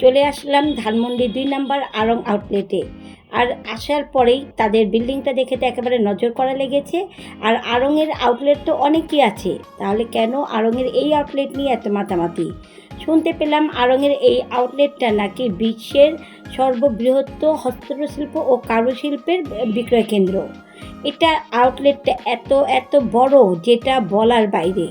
চলে আসলাম ধানমন্ডি দুই নাম্বার আরং আউটলেটে। আর আসার পরেই তাদের বিল্ডিংটা দেখে তো একেবারে নজর করা লেগেছে। আর আড়ংয়ের আউটলেট তো অনেকই আছে। তাহলে কেন আড়ংয়ের এই আউটলেট নিয়ে এত মাতামাতি? শুনতে পেলাম আড়ংয়ের এই আউটলেটটা নাকি বিশ্বের সর্ববৃহৎ হস্তশিল্প ও কারুশিল্পের বিক্রয় কেন্দ্র। এটা আউটলেটটা এত এত বড় যেটা বলার বাইরে।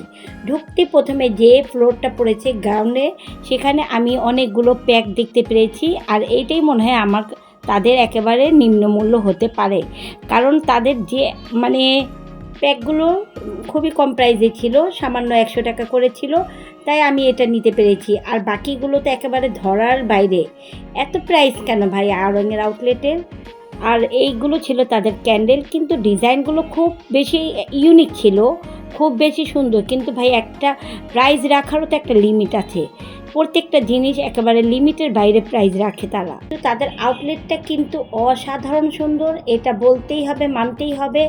ঢুকতে প্রথমে যে ফ্লোরটা পড়েছে গ্রাউন্ডে সেখানে আমি অনেকগুলো প্যাক দেখতে পেরেছি আর এইটাই মনে হয় আমার তাদের একেবারে নিম্নমূল্য হতে পারে। কারণ তাদের যে মানে প্যাকগুলো খুবই কম প্রাইসে ছিল, সামান্য একশো টাকা করে ছিল, তাই আমি এটা নিতে পেরেছি। আর বাকিগুলো তো একেবারে ধরার বাইরে। এত প্রাইস কেন ভাই আরঙের আউটলেটের আর এইগুলো ছিল তাদের ক্যান্ডেল, কিন্তু ডিজাইনগুলো খুব বেশি ইউনিক ছিল, খুব বেশি সুন্দর। কিন্তু ভাই, একটা প্রাইস রাখারও তো একটা লিমিট আছে। প্রত্যেকটা জিনিস একেবারে লিমিটের বাইরে প্রাইস রাখে তারা। তাদের আউটলেটটা কিন্তু অসাধারণ সুন্দর, এটা বলতেই হবে, মানতেই হবে,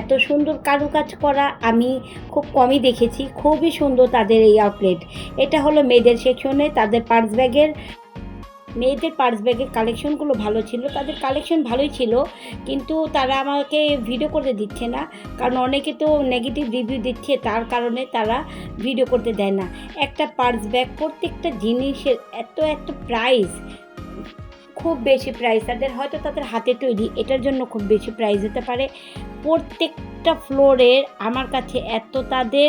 এত সুন্দর কারুকাজ করা আমি খুব কমই দেখেছি, খুবই সুন্দর তাদের এই আউটলেট এটা হলো মেয়েদের সেকশনে তাদের পার্স ব্যাগের মেয়েদের পার্স ব্যাগের কালেকশনগুলো ভালো ছিল, তাদের কালেকশন ভালোই ছিল, কিন্তু তারা আমাকে ভিডিও করতে দিচ্ছে না, কারণ অনেকে তো নেগেটিভ রিভিউ দিচ্ছে, তার কারণে তারা ভিডিও করতে দেয় না। একটা পার্স ব্যাগ প্রত্যেকটা জিনিসের এত এত প্রাইস খুব বেশি প্রাইস তাদের হয়তো তাদের হাতে তৈরি, এটার জন্য খুব বেশি প্রাইস হতে পারে। প্রত্যেকটা ফ্লোরের আমার কাছে এত তাদের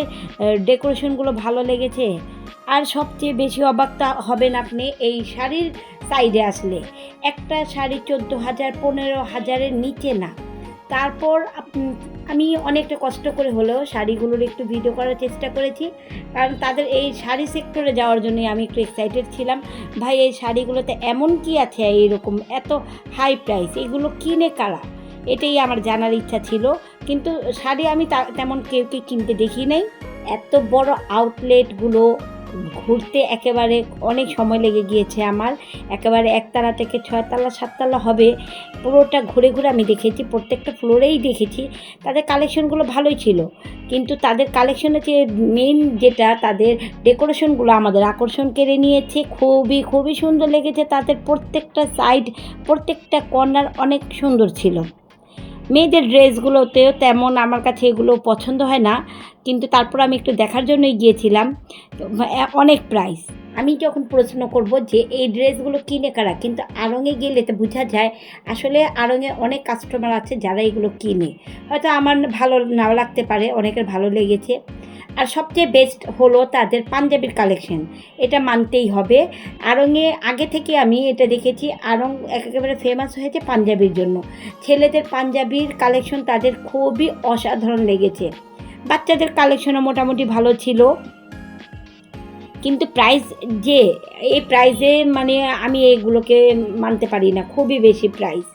ডেকোরেশনগুলো ভালো লেগেছে। আর সবচেয়ে বেশি অবাক হবেন আপনি এই শাড়ির সাইডে আসলে। একটা শাড়ি চোদ্দ হাজার, পনেরো হাজারের নিচে না। তারপর আমি অনেকটা কষ্ট করে হলেও শাড়িগুলোর একটু ভিডিও করার চেষ্টা করেছি। কারণ তাদের এই শাড়ি সেক্টরে যাওয়ার জন্যই আমি একটু এক্সাইটেড ছিলাম। ভাই, এই শাড়িগুলোতে এমন কি আছে এইরকম? এত হাই প্রাইস এগুলো কিনে কারা? এটাই আমার জানার ইচ্ছা ছিল। কিন্তু শাড়ি আমি তেমন কেউ কে কিনতে দেখি নাই। এত বড় আউটলেটগুলো ঘুরতে একেবারে অনেক সময় লেগে গিয়েছে আমার। একেবারে একতলা থেকে ছয়তলা, সাততলা হবে। পুরোটা ঘুরে ঘুরে আমি দেখেছি, প্রত্যেকটা ফ্লোরেই দেখেছি। তাদের কালেকশনগুলো ভালোই ছিল। কিন্তু তাদের কালেকশনের যে মেন যেটা, তাদের ডেকোরেশনগুলো আমাদের আকর্ষণ কেড়ে নিয়েছে। খুবই খুবই সুন্দর লেগেছে। তাদের প্রত্যেকটা সাইড প্রত্যেকটা কর্নার অনেক সুন্দর ছিল। মেয়েদের ড্রেসগুলোতেও তেমন আমার কাছে এগুলো পছন্দ হয় না। কিন্তু তারপর আমি একটু দেখার জন্যই গিয়েছিলাম। অনেক প্রাইস আমি যখন প্রশ্ন করব যে এই ড্রেসগুলো কিনে কারা? কিন্তু আড়ঙে গেলে তো বোঝা যায়, আসলে আড়ঙে অনেক কাস্টমার আছে যারা এগুলো কিনে। হয়তো আমার ভালো নাও লাগতে পারে, অনেকের ভালো লেগেছে। আর সবচেয়ে বেস্ট হলো তাদের পাঞ্জাবির কালেকশন এটা মানতেই হবে। আড়ঙে আগে থেকে আমি এটা দেখেছি আরং একেবারে ফেমাস হয়েছে পাঞ্জাবির জন্য। ছেলেদের পাঞ্জাবির কালেকশন তাদের খুবই অসাধারণ লেগেছে। বাচ্চাদের কালেকশনও মোটামুটি ভালো ছিল। কিন্তু প্রাইস যে, এই প্রাইসে মানে আমি এগুলোকে মানতে পারি না, খুবই বেশি প্রাইস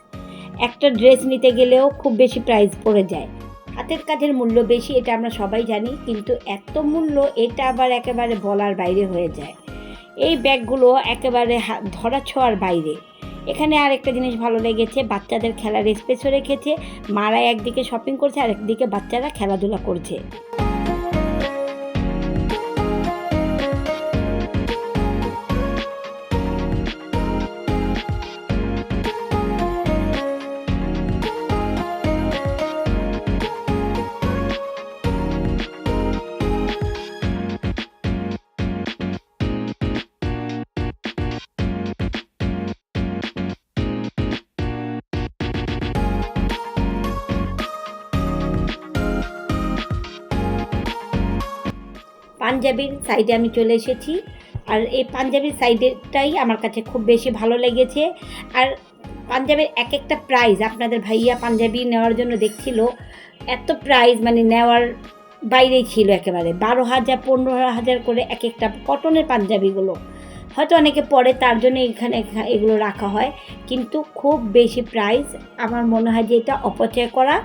একটা ড্রেস নিতে গেলেও খুব বেশি প্রাইস পড়ে যায়। হাতের কাজের মূল্য বেশি, এটা আমরা সবাই জানি, কিন্তু এত মূল্য এটা আবার একেবারে বলার বাইরে হয়ে যায়। এই ব্যাগগুলো একেবারে ধরা ছোঁয়ার বাইরে। এখানে আর একটা জিনিস ভালো লেগেছে, বাচ্চাদের খেলার স্পেসও রেখেছে মারা একদিকে শপিং করছে আর একদিকে বাচ্চারা খেলাধুলা করছে। পাঞ্জাবির সাইডে আমি চলে এসেছি। আর এই পাঞ্জাবির সাইডেটাই আমার কাছে খুব বেশি ভালো লেগেছে। আর পাঞ্জাবের এক একটা প্রাইজ আপনাদের ভাইয়া পাঞ্জাবি নেওয়ার জন্য দেখছিল। এত প্রাইজ মানে নেওয়ার বাইরেই ছিল একেবারে। বারো হাজার, পনেরো হাজার করে এক একটা কটনের পাঞ্জাবিগুলো। হয়তো অনেকে পরে তার জন্য এখানে এগুলো রাখা হয়। কিন্তু খুব বেশি প্রাইস আমার মনে হয় যে এটা অপচয় করা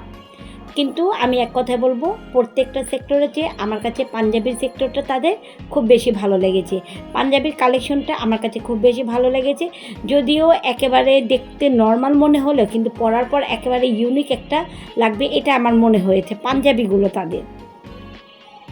কিন্তু আমি এক কথায় বলব, প্রত্যেকটা সেক্টরে চেয়ে আমার কাছে পাঞ্জাবির সেক্টরটা তাদের খুব বেশি ভালো লেগেছে। পাঞ্জাবির কালেকশনটা আমার কাছে খুব বেশি ভালো লেগেছে। যদিও একেবারে দেখতে নর্মাল মনে হলেও, কিন্তু পরার পর একেবারে ইউনিক একটা লাগবে, এটা আমার মনে হয়েছে, পাঞ্জাবিগুলো তাদের।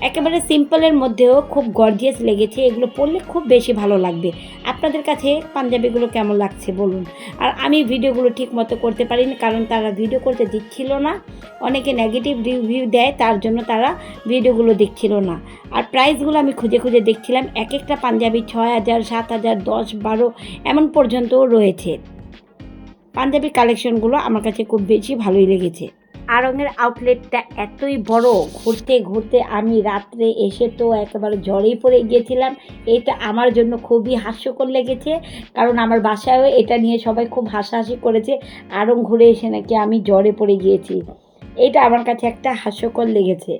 একেবারে সিম্পলের মধ্যেও খুব গর্জিয়াস লেগেছে। এগুলো পরলে খুব বেশি ভালো লাগবে। আপনাদের কাছে পাঞ্জাবিগুলো কেমন লাগছে বলুন। আর আমি ভিডিওগুলো ঠিক মতো করতে পারিনি, কারণ তারা ভিডিও করতে দিচ্ছিল না। অনেকে নেগেটিভ রিভিউ দেয়, তার জন্য তারা ভিডিওগুলো দেখছিল না। আর প্রাইসগুলো আমি খুঁজে খুঁজে দেখছিলাম এক একটা পাঞ্জাবি ছয় হাজার, সাত হাজার, দশ, বারো, এমন পর্যন্তও রয়েছে। পাঞ্জাবি কালেকশনগুলো আমার কাছে খুব বেশি ভালোই লেগেছে। আড়ংয়ের আউটলেটটা এতই বড়, ঘুরতে ঘুরতে আমি রাত্রে এসে তো একেবারে জ্বরেই পড়ে গিয়েছিলাম। এটা আমার জন্য খুবই হাস্যকর লেগেছে, কারণ আমার বাসায়ও এটা নিয়ে সবাই খুব হাসাহাসি করেছে, আড়ং ঘুরে এসে নাকি আমি জ্বরে পড়ে গিয়েছি। এটা আমার কাছে একটা হাস্যকর লেগেছে।